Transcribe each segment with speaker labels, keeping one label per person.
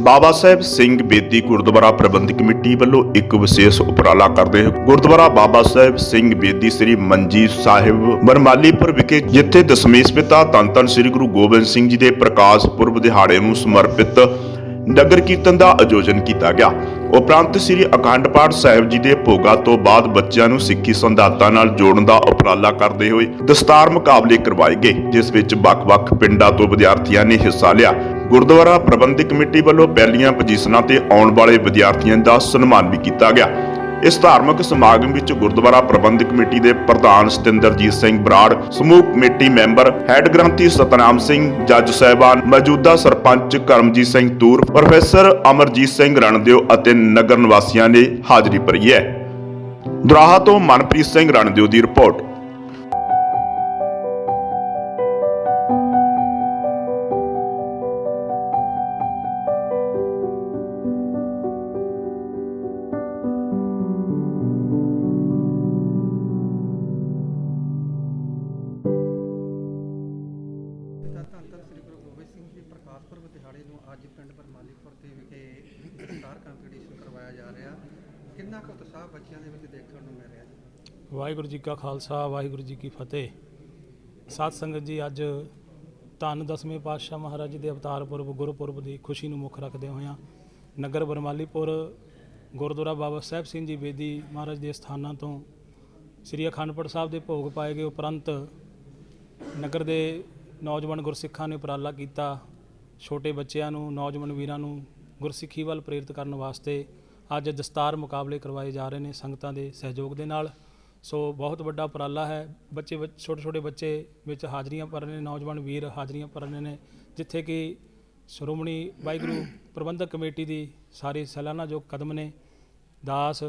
Speaker 1: ਬਾਬਾ ਸਾਹਿਬ ਸਿੰਘ ਬੇਦੀ ਗੁਰਦੁਆਰਾ ਪ੍ਰਬੰਧਕ committee ਵੱਲੋਂ ਇੱਕ ਵਿਸ਼ੇਸ਼ ਉਪਰਾਲਾ ਕਰਦੇ ਹੋਏ ਗੁਰਦੁਆਰਾ ਬਾਬਾ ਸਾਹਿਬ ਸਿੰਘ ਬੇਦੀ ਸ੍ਰੀ ਮੰਜੀ ਸਾਹਿਬ ਬਰਮਾਲੀਪੁਰ ਵਿਖੇ ਜਿੱਥੇ ਦਸ਼ਮੇਸ਼ ਪਿਤਾ ਧੰਨ ਧੰਨ ਸ੍ਰੀ ਗੁਰੂ ਗੋਬਿੰਦ ਸਿੰਘ ਜੀ ਦੇ ਪ੍ਰਕਾਸ਼ ਪੁਰਬ ਦਿਹਾੜੇ ਨੂੰ ਸਮਰਪਿਤ ਨਗਰ ਕੀਰਤਨ ਦਾ ਆਯੋਜਨ ਕੀਤਾ ਗਿਆ। ਉਪਰੰਤ ਸ੍ਰੀ ਅਖੰਡ ਪਾਠ ਸਾਹਿਬ ਜੀ ਦੇ ਭੋਗਾ ਤੋਂ ਬਾਅਦ ਬੱਚਿਆਂ ਨੂੰ ਸਿੱਖੀ ਸੰਦਾਤਾਂ ਨਾਲ ਜੋੜਨ ਦਾ ਉਪਰਾਲਾ ਕਰਦੇ ਹੋਏ ਦਸਤਾਰ ਮੁਕਾਬਲੇ ਕਰਵਾਏ ਗਏ, ਜਿਸ ਵਿੱਚ ਵੱਖ-ਵੱਖ ਪਿੰਡਾਂ ਤੋਂ ਵਿਦਿਆਰਥੀਆਂ ਨੇ ਹਿੱਸਾ ਲਿਆ। ਗੁਰਦੁਆਰਾ ਪ੍ਰਬੰਧਕ ਕਮੇਟੀ ਵੱਲੋਂ ਪਹਿਲੀਆਂ ਪੋਜੀਸ਼ਨਾਂ ਤੇ ਆਉਣ ਵਾਲੇ ਵਿਦਿਆਰਥੀਆਂ ਦਾ ਸਨਮਾਨ ਵੀ ਕੀਤਾ ਗਿਆ। ਇਸ ਧਾਰਮਿਕ ਸਮਾਗਮ ਵਿੱਚ ਗੁਰਦੁਆਰਾ ਪ੍ਰਬੰਧਕ ਕਮੇਟੀ ਦੇ ਪ੍ਰਧਾਨ ਸਤਿੰਦਰਜੀਤ ਸਿੰਘ ਬਰਾੜ, ਸਮੂਹ ਕਮੇਟੀ ਮੈਂਬਰ ਹੈੱਡ ਗ੍ਰੰਥੀ ਸਤਨਾਮ ਸਿੰਘ, ਜੱਜ ਸਾਹਿਬਾਨ ਮੌਜੂਦਾ ਸਰਪੰਚ ਕਰਮਜੀਤ ਸਿੰਘ ਤੂਰ, ਪ੍ਰੋਫੈਸਰ ਅਮਰਜੀਤ ਸਿੰਘ ਰਣਦਿਓ ਅਤੇ ਨਗਰ ਨਿਵਾਸੀਆਂ ਨੇ ਹਾਜ਼ਰੀ ਭਰੀ ਹੈ। ਦੁਰਾਹਾ ਤੋਂ ਮਨਪ੍ਰੀਤ ਸਿੰਘ ਰਣਦਿਓ ਦੀ ਰਿਪੋਰਟ।
Speaker 2: ਕੰਪੀਟੀਸ਼ਨ ਕਰਵਾਇਆ ਜਾ ਰਿਹਾ। ਕਿੰਨਾ ਕੁ ਉਤਸ਼ਾਹ ਬੱਚਿਆਂ ਦੇ ਵਿੱਚ ਦੇਖਣ ਨੂੰ ਮਿਲ ਰਿਹਾ
Speaker 3: ਵਾਹਿਗੁਰੂ ਜੀ ਕਾ ਖਾਲਸਾ, ਵਾਹਿਗੁਰੂ ਜੀ ਕੀ ਫਤਿਹ। ਸਾਧ ਸੰਗਤ ਜੀ, ਅੱਜ ਧੰਨ ਦਸਵੇਂ ਪਾਤਸ਼ਾਹ ਮਹਾਰਾਜ ਜੀ ਦੇ ਅਵਤਾਰ ਪੁਰਬ, ਗੁਰਪੁਰਬ ਦੀ ਖੁਸ਼ੀ ਨੂੰ ਮੁੱਖ ਰੱਖਦੇ ਹੋਇਆਂ ਨਗਰ ਬਰਮਾਲੀਪੁਰ, ਗੁਰਦੁਆਰਾ ਬਾਬਾ ਸਾਹਿਬ ਸਿੰਘ ਜੀ ਬੇਦੀ ਮਹਾਰਾਜ ਦੇ ਸਥਾਨਾਂ ਤੋਂ ਸ੍ਰੀ ਅਖੰਡਪੁਰ ਸਾਹਿਬ ਦੇ ਭੋਗ ਪਾਏ ਗਏ ਉਪਰੰਤ ਨਗਰ ਦੇ ਨੌਜਵਾਨ ਗੁਰਸਿੱਖਾਂ ਨੇ ਉਪਰਾਲਾ ਕੀਤਾ। ਛੋਟੇ ਬੱਚਿਆਂ ਨੂੰ, ਨੌਜਵਾਨ ਵੀਰਾਂ ਨੂੰ ਗੁਰਸਿੱਖੀ ਵੱਲ ਪ੍ਰੇਰਿਤ ਕਰਨ ਵਾਸਤੇ ਅੱਜ ਦਸਤਾਰ ਮੁਕਾਬਲੇ ਕਰਵਾਏ ਜਾ ਰਹੇ ਨੇ ਸੰਗਤਾਂ ਦੇ ਸਹਿਯੋਗ ਦੇ ਨਾਲ। ਸੋ ਬਹੁਤ ਵੱਡਾ ਉਪਰਾਲਾ ਹੈ। ਬੱਚੇ ਛੋਟੇ ਛੋਟੇ ਬੱਚੇ ਵਿੱਚ ਹਾਜ਼ਰੀਆਂ ਭਰ ਰਹੇ ਨੇ, ਨੌਜਵਾਨ ਵੀਰ ਹਾਜ਼ਰੀਆਂ ਭਰ ਰਹੇ ਨੇ, ਜਿੱਥੇ ਕਿ ਸ਼੍ਰੋਮਣੀ ਵਾਹਿਗੁਰੂ ਪ੍ਰਬੰਧਕ ਕਮੇਟੀ ਦੀ ਸਾਰੇ ਸਾਲਾਨਾ ਜੋ ਕਦਮ ਨੇ, ਦਾਸ,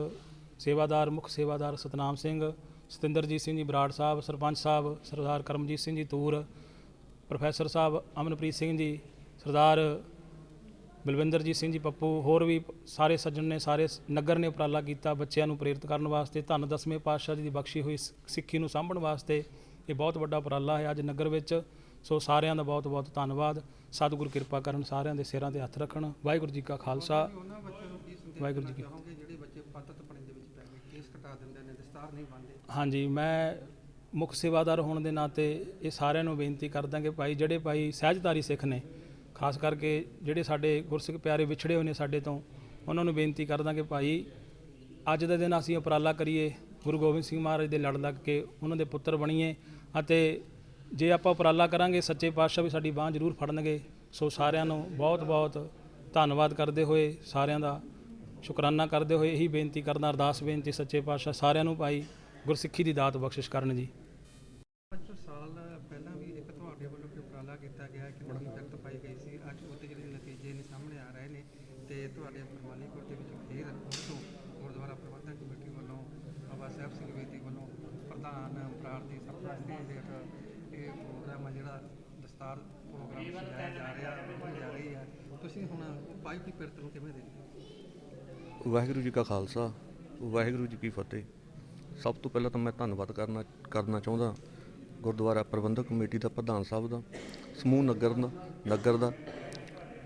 Speaker 3: ਸੇਵਾਦਾਰ, ਮੁੱਖ ਸੇਵਾਦਾਰ ਸਤਨਾਮ ਸਿੰਘ, ਸਤਿੰਦਰਜੀਤ ਸਿੰਘ ਜੀ ਬਰਾੜ ਸਾਹਿਬ, ਸਰਪੰਚ ਸਾਹਿਬ, ਸਰਦਾਰ ਕਰਮਜੀਤ ਸਿੰਘ ਜੀ ਤੂਰ, ਪ੍ਰੋਫੈਸਰ ਸਾਹਿਬ ਅਮਨਪ੍ਰੀਤ ਸਿੰਘ ਜੀ, ਸਰਦਾਰ ਬਲਵਿੰਦਰਜੀਤ ਸਿੰਘ ਜੀ ਪੱਪੂ ਹੋਰ ਵੀ ਸਾਰੇ ਸੱਜਣ ਨੇ ਸਾਰੇ ਨਗਰ ਨੇ ਉਪਰਾਲਾ ਕੀਤਾ ਬੱਚਿਆਂ ਨੂੰ ਪ੍ਰੇਰਿਤ ਕਰਨ ਵਾਸਤੇ ਧੰਨ ਦਸਵੇਂ ਪਾਤਸ਼ਾਹ ਜੀ ਦੀ ਬਖਸ਼ੀ ਹੋਈ ਸਿੱਖੀ ਨੂੰ ਸਾਂਭਣ ਵਾਸਤੇ। ਇਹ ਬਹੁਤ ਵੱਡਾ ਉਪਰਾਲਾ ਹੈ ਅੱਜ ਨਗਰ ਵਿੱਚ। ਸੋ ਸਾਰਿਆਂ ਦਾ ਬਹੁਤ ਬਹੁਤ ਧੰਨਵਾਦ। ਸਤਿਗੁਰ ਕਿਰਪਾ ਕਰਨ ਸਾਰਿਆਂ ਦੇ ਸਿਰਾਂ ਤੇ ਹੱਥ ਰੱਖਣ। ਵਾਹਿਗੁਰੂ ਜੀ ਕਾ ਖਾਲਸਾ। ਵਾਹਿਗੁਰੂ ਜੀ ਕੀ-
Speaker 2: ਚਾਹੋਗੇ ਜਿਹੜੇ ਬੱਚੇ ਪਤਤ ਪਣੇ ਦੇ ਵਿੱਚ ਪੈ ਗਏ ਕੇਸ ਕਟਾ ਦਿੰਦੇ ਨੇ ਦਸਤਾਰ ਨਹੀਂ ਬੰਨ੍ਹਦੇ
Speaker 3: ਹਾਂਜੀ ਮੈਂ ਮੁੱਖ ਸੇਵਾਦਾਰ ਹੋਣ ਦੇ ਨਾਤੇ ਇਹ ਸਾਰਿਆਂ ਨੂੰ ਬੇਨਤੀ ਕਰਦਾ ਕਿ ਭਾਈ ਜਿਹੜੇ ਭਾਈ ਸਹਿਜਧਾਰੀ ਸਿੱਖ ਨੇ ਖਾਸ ਕਰਕੇ ਜਿਹੜੇ ਸਾਡੇ ਗੁਰਸਿੱਖ ਪਿਆਰੇ ਵਿਛੜੇ ਹੋਏ ਨੇ ਸਾਡੇ ਤੋਂ, ਉਹਨਾਂ ਨੂੰ ਬੇਨਤੀ ਕਰਦਾ ਕਿ ਭਾਈ ਅੱਜ ਦੇ ਦਿਨ ਅਸੀਂ ਉਪਰਾਲਾ ਕਰੀਏ, ਗੁਰੂ ਗੋਬਿੰਦ ਸਿੰਘ ਮਹਾਰਾਜ ਦੇ ਲੜ ਲੱਗ ਕੇ ਉਹਨਾਂ ਦੇ ਪੁੱਤਰ ਬਣੀਏ ਅਤੇ ਜੇ ਆਪਾਂ ਉਪਰਾਲਾ ਕਰਾਂਗੇ, ਸੱਚੇ ਪਾਤਸ਼ਾਹ ਵੀ ਸਾਡੀ ਬਾਹ ਜ਼ਰੂਰ ਫੜਨਗੇ, ਸੋ ਸਾਰਿਆਂ ਨੂੰ ਬਹੁਤ ਬਹੁਤ ਧੰਨਵਾਦ ਕਰਦੇ ਹੋਏ, ਸਾਰਿਆਂ ਦਾ ਸ਼ੁਕਰਾਨਾ ਕਰਦੇ ਹੋਏ ਇਹੀ ਬੇਨਤੀ ਕਰਦਾ, ਅਰਦਾਸ ਬੇਨਤੀ ਸੱਚੇ ਪਾਤਸ਼ਾਹ ਸਾਰਿਆਂ ਨੂੰ ਭਾਈ ਗੁਰਸਿੱਖੀ ਦੀ ਦਾਤ ਬਖਸ਼ਿਸ਼ ਕਰਨ ਜੀ
Speaker 2: ਪੰਜ ਸਾਲ ਪਹਿਲਾਂ ਵੀ ਇੱਕ ਤੁਹਾਡੇ ਵੱਲੋਂ ਕਿ ਉਪਰਾਲਾ ਕੀਤਾ ਗਿਆ ਕਿ ਨਵੀਂ ਜਗਤ ਪਾਈ ਗਈ ਸੀ ਅੱਜ ਉਹਦੇ ਜਿਹੜੇ ਸਾਹਮਣੇ ਆ ਰਹੇ ਨੇ ਤੇ ਤੁਹਾਡੇ ਬਰਮਾਲੀਪੁਰ ਦੇ ਵਿੱਚ ਫੇਰ ਤੋਂ ਗੁਰਦੁਆਰਾ ਪ੍ਰਬੰਧਕ ਕਮੇਟੀ ਵੱਲੋਂ ਬਾਬਾ ਸਾਹਿਬ ਸਿੰਘ ਬੇਦੀ ਵੱਲੋਂ ਪ੍ਰਧਾਨ ਪ੍ਰਾਰਥੀ ਸਰਪੰਚ ਦੀ ਇਹ ਪ੍ਰੋਗਰਾਮ ਆ ਜਿਹੜਾ ਦਸਤਾਰ ਪ੍ਰੋਗਰਾਮ ਸਜਾਇਆ ਜਾ ਰਿਹਾ ਜਾ ਰਹੀ ਹੈ ਤੁਸੀਂ ਹੁਣ ਪਾਈ ਦੀ ਪਿਰਤ ਨੂੰ ਕਿਵੇਂ ਦੇਖਦੇ
Speaker 4: ਵਾਹਿਗੁਰੂ ਜੀ ਕਾ ਖਾਲਸਾ, ਵਾਹਿਗੁਰੂ ਜੀ ਕੀ ਫਤਿਹ। ਸਭ ਤੋਂ ਪਹਿਲਾਂ ਤਾਂ ਮੈਂ ਧੰਨਵਾਦ ਕਰਨਾ ਕਰਨਾ ਚਾਹੁੰਦਾ ਗੁਰਦੁਆਰਾ ਪ੍ਰਬੰਧਕ ਕਮੇਟੀ ਦਾ, ਪ੍ਰਧਾਨ ਸਾਹਿਬ ਦਾ, ਸਮੂਹ ਨਗਰ ਦਾ ਨਗਰ ਦਾ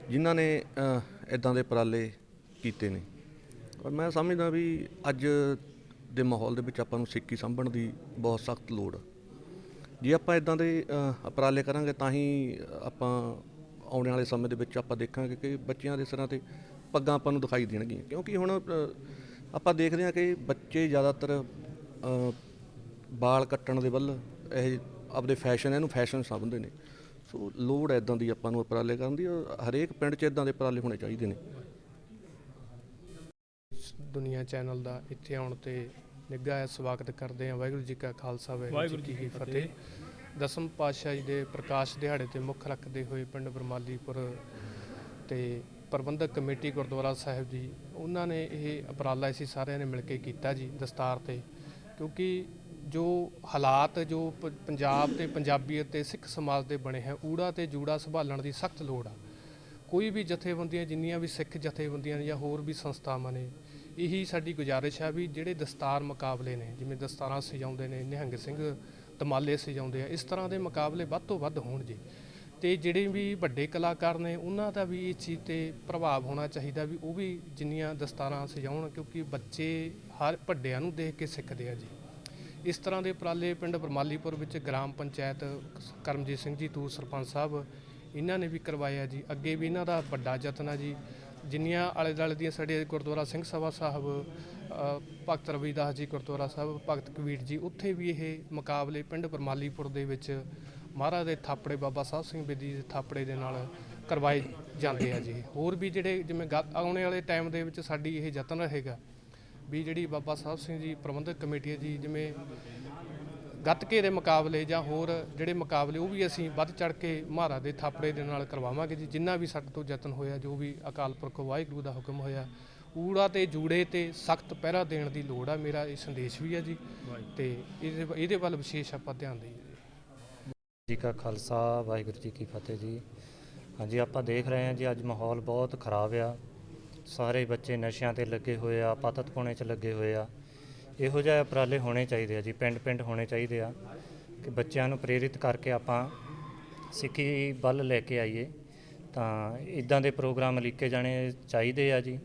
Speaker 4: ਜਿਨ੍ਹਾਂ ਨੇ ਇਦਾਂ ਦੇ ਉਪਰਾਲੇ ਕੀਤੇ ਨੇ। ਔਰ ਮੈਂ ਸਮਝਦਾ ਵੀ ਅੱਜ ਦੇ ਮਾਹੌਲ ਦੇ ਵਿੱਚ ਆਪਾਂ ਨੂੰ ਸਿੱਖੀ ਸੰਭਣ ਦੀ ਬਹੁਤ ਸਖਤ ਲੋੜ ਜੇ ਆਪਾਂ ਇਦਾਂ ਦੇ ਉਪਰਾਲੇ ਕਰਾਂਗੇ ਤਾਂ ਹੀ ਆਪਾਂ ਆਉਣ ਵਾਲੇ ਸਮੇਂ ਦੇ ਵਿੱਚ ਆਪਾਂ ਦੇਖਾਂਗੇ ਕਿ ਬੱਚਿਆਂ ਦੇ ਸਿਰਾਂ ਤੇ ਪੱਗਾਂ ਆਪਾਂ ਨੂੰ ਦਿਖਾਈ ਦੇਣਗੀਆਂ। ਕਿਉਂਕਿ ਹੁਣ ਆਪਾਂ ਦੇਖਦੇ ਹਾਂ ਕਿ ਬੱਚੇ ਜ਼ਿਆਦਾਤਰ ਵਾਲ ਕੱਟਣ ਦੇ ਵੱਲ ਇਹ ਆਪਦੇ ਫੈਸ਼ਨ, ਇਹਨੂੰ ਫੈਸ਼ਨ ਸਮਝਦੇ ਨੇ। ਸੋ ਲੋੜ ਹੈ ਇਦਾਂ ਦੀ ਆਪਾਂ ਨੂੰ ਉਪਰਾਲੇ ਕਰਨ ਦੀ ਹਰੇਕ ਪਿੰਡ 'ਚ ਇਦਾਂ ਦੇ ਉਪਰਾਲੇ ਹੋਣੇ ਚਾਹੀਦੇ ਨੇ।
Speaker 5: ਦੁਨੀਆ ਚੈਨਲ ਦਾ ਇੱਥੇ ਆਉਣ ਤੇ ਨਿੱਘਾ ਹੈ ਸਵਾਗਤ ਕਰਦੇ ਹਾਂ। ਵਾਹਿਗੁਰੂ ਜੀ ਕਾ ਖਾਲਸਾ ਵਾਹਿਗੁਰੂ ਜੀ ਕੀ ਫਤਿਹ। ਦਸਮ ਪਾਤਸ਼ਾਹ ਜੀ ਦੇ ਪ੍ਰਕਾਸ਼ ਦਿਹਾੜੇ ਤੇ ਮੁੱਖ ਰੱਖਦੇ ਹੋਏ ਪਿੰਡ ਬਰਮਾਲੀਪੁਰ ਤੇ ਪ੍ਰਬੰਧਕ ਕਮੇਟੀ ਗੁਰਦੁਆਰਾ ਸਾਹਿਬ ਜੀ ਉਹਨਾਂ ਨੇ ਇਹ ਉਪਰਾਲਾ ਅਸੀਂ ਸਾਰਿਆਂ ਨੇ ਮਿਲ ਕੇ ਕੀਤਾ ਜੀ ਦਸਤਾਰ ਤੇ। ਕਿਉਂਕਿ ਜੋ ਹਾਲਾਤ, ਜੋ ਪ- ਪੰਜਾਬ ਤੇ ਪੰਜਾਬੀਅਤ ਅਤੇ ਸਿੱਖ ਸਮਾਜ ਦੇ ਬਣੇ ਹੈ, ਊੜਾ ਤੇ ਜੂੜਾ ਸੰਭਾਲਣ ਦੀ ਸਖਤ ਲੋੜ ਆ। ਕੋਈ ਵੀ ਜਥੇਬੰਦੀਆਂ, ਜਿੰਨੀਆਂ ਵੀ ਸਿੱਖ ਜਥੇਬੰਦੀਆਂ ਜਾਂ ਹੋਰ ਵੀ ਸੰਸਥਾਵਾਂ ਨੇ, ਇਹੀ ਸਾਡੀ ਗੁਜ਼ਾਰਿਸ਼ ਹੈ ਵੀ ਜਿਹੜੇ ਦਸਤਾਰ ਮੁਕਾਬਲੇ ਨੇ, ਜਿਵੇਂ ਦਸਤਾਰਾਂ ਸਜਾਉਂਦੇ ਨੇ, ਨਿਹੰਗ ਸਿੰਘ ਤਮਾਲੇ ਸਜਾਉਂਦੇ ਆ, ਇਸ ਤਰ੍ਹਾਂ ਦੇ ਮੁਕਾਬਲੇ ਵੱਧ ਤੋਂ ਵੱਧ ਹੋਣ ਜੀ ਤੇ ਜਿਹੜੇ ਵੀ ਵੱਡੇ ਕਲਾਕਾਰ ਨੇ, ਉਹਨਾਂ ਦਾ ਵੀ ਇਸ ਚੀਜ਼ ਤੇ ਪ੍ਰਭਾਵ ਹੋਣਾ ਚਾਹੀਦਾ ਵੀ ਉਹ ਵੀ ਜਿੰਨੀਆਂ ਦਸਤਾਰਾਂ ਸਜਾਉਣ, ਕਿਉਂਕਿ ਬੱਚੇ ਹਰ, ਵੱਡਿਆਂ ਨੂੰ ਦੇਖ ਕੇ ਸਿੱਖਦੇ ਆ ਜੀ। ਇਸ ਤਰ੍ਹਾਂ ਦੇ ਉਪਰਾਲੇ ਪਿੰਡ ਬਰਮਾਲੀਪੁਰ ਵਿੱਚ ਗ੍ਰਾਮ ਪੰਚਾਇਤ ਕਰਮਜੀਤ ਸਿੰਘ ਜੀ, ਤੂ ਸਰਪੰਚ ਸਾਹਿਬ, ਇਹਨਾਂ ਨੇ ਵੀ ਕਰਵਾਇਆ ਜੀ। ਅੱਗੇ ਵੀ ਇਹਨਾਂ ਦਾ ਵੱਡਾ ਯਤਨ ਆ ਜੀ। ਜਿੰਨੀਆਂ ਆਲੇ ਦੁਆਲੇ ਦੀਆਂ ਸਾਡੇ ਗੁਰਦੁਆਰਾ ਸਿੰਘ ਸਭਾ ਸਾਹਿਬ ਭਗਤ ਰਵੀਦਾਸ ਜੀ ਗੁਰਦੁਆਰਾ ਸਾਹਿਬ, ਭਗਤ ਕਬੀਰ ਜੀ, ਉੱਥੇ ਵੀ ਇਹ ਮੁਕਾਬਲੇ ਪਿੰਡ ਬਰਮਾਲੀਪੁਰ ਦੇ ਵਿੱਚ ਮਹਾਰਾਜ ਦੇ ਥਾਪੜੇ ਬਾਬਾ ਸਾਹਿਬ ਸਿੰਘ ਬੇਦੀ ਦੇ ਥਾਪੜੇ ਦੇ ਨਾਲ ਕਰਵਾਏ ਜਾਂਦੇ ਆ ਜੀ। ਹੋਰ ਵੀ ਜਿਹੜੇ ਜਿਵੇਂ ਗਾ- ਆਉਣੇ ਵਾਲੇ ਟਾਈਮ ਦੇ ਵਿੱਚ ਸਾਡੀ ਇਹ ਯਤਨ ਰਹੇਗਾ ਵੀ ਜਿਹੜੀ ਬਾਬਾ ਸਾਹਿਬ ਸਿੰਘ ਜੀ ਪ੍ਰਬੰਧਕ ਕਮੇਟੀ ਹੈ ਜੀ, ਜਿਵੇਂ ਗੱਤਕੇ ਦੇ ਮੁਕਾਬਲੇ ਜਾਂ ਹੋਰ ਜਿਹੜੇ ਮੁਕਾਬਲੇ, ਉਹ ਵੀ ਅਸੀਂ ਵੱਧ ਚੜ ਕੇ ਮਹਾਰਾਜ ਦੇ ਥਾਪੜੇ ਦੇ ਨਾਲ ਕਰਵਾਵਾਂਗੇ ਜੀ। ਜਿੰਨਾ ਵੀ ਸਾਡੇ ਤੋਂ ਯਤਨ ਹੋਇਆ, ਜੋ ਵੀ ਅਕਾਲ ਪੁਰਖ ਵਾਹਿਗੁਰੂ ਦਾ ਹੁਕਮ ਹੋਇਆ, ਊੜਾ ਤੇ ਜੂੜੇ ਤੇ ਸਖਤ ਪਹਿਰਾ ਦੇਣ ਦੀ ਲੋੜ ਆ, ਮੇਰਾ ਇਹ ਸੰਦੇਸ਼ ਵੀ ਹੈ ਜੀ। ਤੇ ਇਹਦੇ ਇਹਦੇ ਵੱਲ ਵਿਸ਼ੇਸ਼ ਆਪਾਂ ਧਿਆਨ ਦੇਈਏ। ਜੀ
Speaker 6: ਜੀ ਕਾ ਖਾਲਸਾ, ਵਾਹਿਗੁਰੂ ਜੀ ਕੀ ਫਤਿਹ ਜੀ। ਹਾਂਜੀ, ਆਪਾਂ ਦੇਖ ਰਹੇ ਹਾਂ ਜੀ, ਅੱਜ ਮਾਹੌਲ ਬਹੁਤ ਖਰਾਬ ਆ। ਸਾਰੇ ਬੱਚੇ ਨਸ਼ਿਆਂ ਤੇ ਲੱਗੇ ਹੋਏ ਆ, ਪਤਤ ਪੁਣੇ 'ਚ ਲੱਗੇ ਹੋਏ ਆ। ਇਹੋ ਜਿਹੇ ਉਪਰਾਲੇ ਹੋਣੇ ਚਾਹੀਦੇ ਆ ਜੀ ਪਿੰਡ ਪਿੰਡ ਹੋਣੇ ਚਾਹੀਦੇ ਆ ਕਿ ਬੱਚਿਆਂ ਨੂੰ ਪ੍ਰੇਰਿਤ ਕਰਕੇ ਆਪਾਂ ਸਿੱਖੀ ਵੱਲ ਲੈ ਕੇ ਆਈਏ। ਤਾਂ ਇਦਾਂ ਦੇ ਪ੍ਰੋਗਰਾਮ ਲਿਖੇ ਜਾਣੇ ਚਾਹੀਦੇ ਆ ਜੀ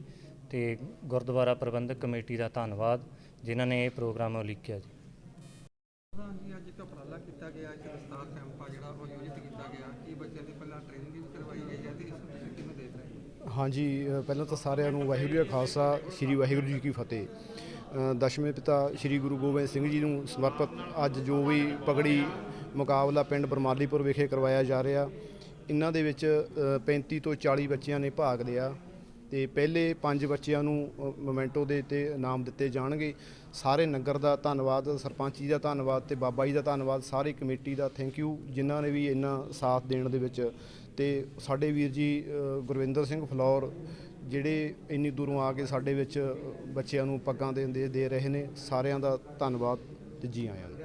Speaker 6: ਤੇ ਗੁਰਦੁਆਰਾ ਪ੍ਰਬੰਧਕ ਕਮੇਟੀ ਦਾ ਧੰਨਵਾਦ, ਜਿਨ੍ਹਾਂ ਨੇ ਇਹ ਪ੍ਰੋਗਰਾਮ ਲਿਖਿਆ ਜੀ
Speaker 2: ਪ੍ਰਧਾਨ ਜੀ ਅੱਜ ਇੱਕ ਉਪਰਾਲਾ ਕੀਤਾ ਗਿਆ ਇੱਕ ਦਸਤਾਰ ਕੈਂਪ ਆ ਜਿਹੜਾ ਉਹ ਆਯੋਜਿਤ ਕੀਤਾ ਗਿਆ ਕੀ ਬੱਚਿਆਂ ਦੀ ਪਹਿਲਾਂ ਟ੍ਰੇਨਿੰਗ ਵੀ ਕਰਵਾਈ ਗਈ ਹੈ ਤੇ ਇਸ ਨੂੰ ਤੁਸੀਂ ਕਿਵੇਂ ਦੇਖ ਰਹੇ ਹੋ
Speaker 7: ਹਾਂਜੀ ਪਹਿਲਾਂ ਤਾਂ ਸਾਰਿਆਂ ਨੂੰ ਵਾਹਿਗੁਰੂ ਜੀ ਕਾ ਖਾਲਸਾ ਸ੍ਰੀ ਵਾਹਿਗੁਰੂ ਜੀ ਕੀ ਫਤਿਹ। ਅ, ਦਸ਼ਵੇਂ ਪਿਤਾ ਸ੍ਰੀ ਗੁਰੂ ਗੋਬਿੰਦ ਸਿੰਘ ਜੀ ਨੂੰ ਸਮਰਪਿਤ ਅੱਜ ਜੋ ਵੀ ਪਗੜੀ ਮੁਕਾਬਲਾ ਪਿੰਡ ਬਰਮਾਲੀਪੁਰ ਵਿਖੇ ਕਰਵਾਇਆ ਜਾ ਰਿਹਾ ਇਹਨਾਂ ਦੇ ਵਿੱਚ ਅ, 35 ਤੋਂ 40 ਬੱਚਿਆਂ ਨੇ ਭਾਗ ਲਿਆ। ਤੇ ਪਹਿਲੇ ਪੰਜ ਬੱਚਿਆਂ ਨੂੰ ਮੋਮੈਂਟੋ ਦੇ ਤੇ ਇਨਾਮ ਦਿੱਤੇ ਜਾਣਗੇ। ਸਾਰੇ ਨਗਰ ਦਾ ਧੰਨਵਾਦ, ਸਰਪੰਚ ਜੀ ਦਾ ਧੰਨਵਾਦ ਤੇ ਬਾਬਾ ਜੀ ਦਾ ਧੰਨਵਾਦ, ਸਾਰੀ ਕਮੇਟੀ ਦਾ ਥੈਂਕ ਯੂ ਜਿਨ੍ਹਾਂ ਨੇ ਵੀ ਇੰਨਾ ਸਾਥ ਦੇਣ ਦੇ ਵਿੱਚ। ਤੇ ਸਾਡੇ ਵੀਰ ਜੀ ਗੁਰਵਿੰਦਰ ਸਿੰਘ ਫਲੌਰ, ਜਿਹੜੇ ਇੰਨੀ ਦੂਰੋਂ ਆ ਕੇ ਸਾਡੇ ਵਿੱਚ ਬੱਚਿਆਂ ਨੂੰ ਪੱਗਾਂ ਦੇ ਦੇ ਰਹੇ ਨੇ, ਸਾਰਿਆਂ ਦਾ ਧੰਨਵਾਦ ਤੇ ਜੀ ਆਇਆਂ ਨੂੰ।